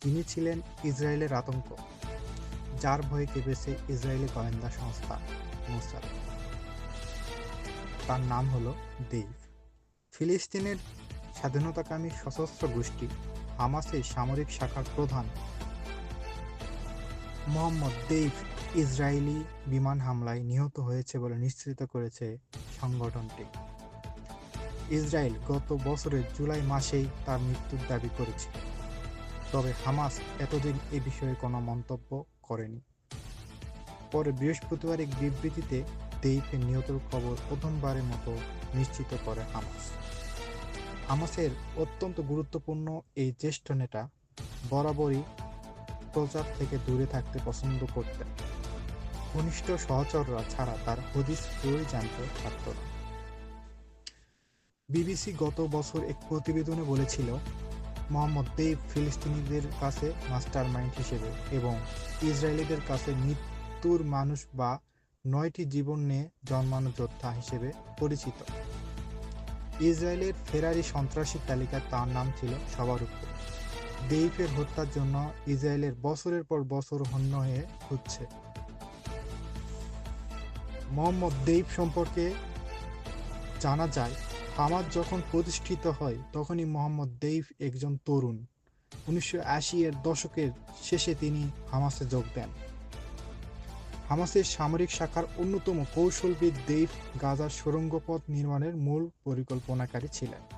তিনি ছিলেন ইসরায়েলের আতঙ্ক, যার ভয়ে কেঁপেছে ইসরায়েলি গোয়েন্দা সংস্থা মোসাদ। তার নাম হলো দেইভ। ফিলিস্তিনের স্বাধীনতাকামী সশস্ত্র গোষ্ঠী হামাসের সামরিক শাখার প্রধান মোহাম্মদ দেইভ ইসরায়েলি বিমান হামলায় নিহত হয়েছে বলে নিশ্চিত করেছে সংগঠনটি। ইসরায়েল গত বছরের জুলাই মাসেই তার মৃত্যুর দাবি করেছে। তবে হামাস এতদিন এ বিষয়ে কোনো মন্তব্য করেনি। পরে বৃহস্পতিবার এক বিবৃতিতে দেইফের নিহতর খবর প্রথমবারের মতো নিশ্চিত করে হামাস। হামাসের অত্যন্ত গুরুত্বপূর্ণ এই জ্যেষ্ঠ নেতা বরাবরই প্রচার থেকে দূরে থাকতে পছন্দ করতেন। ঘনিষ্ঠ সহচররা ছাড়া তার হদিস কেউই জানতে পারত না। বিবিসি গত বছর এক প্রতিবেদনে বলেছিল, মোহাম্মদ দেব ফিলিস্তিনিদের কাছে মাস্টার মাইন্ড হিসেবে এবং ইসরায়েলিদের কাছে মৃত্যুর মানুষ বা নয়টি জীবন নিয়ে জন্মানো যোদ্ধা হিসেবে পরিচিত। ইসরায়েলের ফেরারি সন্ত্রাসী তালিকায় তার নাম ছিল সবার উপর। দেইফের হত্যার জন্য ইসরায়েলের বছরের পর বছর হন্য হয়ে হচ্ছে। মোহাম্মদ দেইফ সম্পর্কে জানা যায় হামাজ যখন প্রতিষ্ঠিত হয়, তখনই মোহাম্মদ দেইফ একজন তরুণ। উনিশশো আশি এর দশকের শেষে তিনি হামাসে যোগ দেন। হামাসের সামরিক শাখার অন্যতম কৌশলবিদ দেইফ গাজার সুরঙ্গপথ নির্মাণের মূল পরিকল্পনাকারী ছিলেন।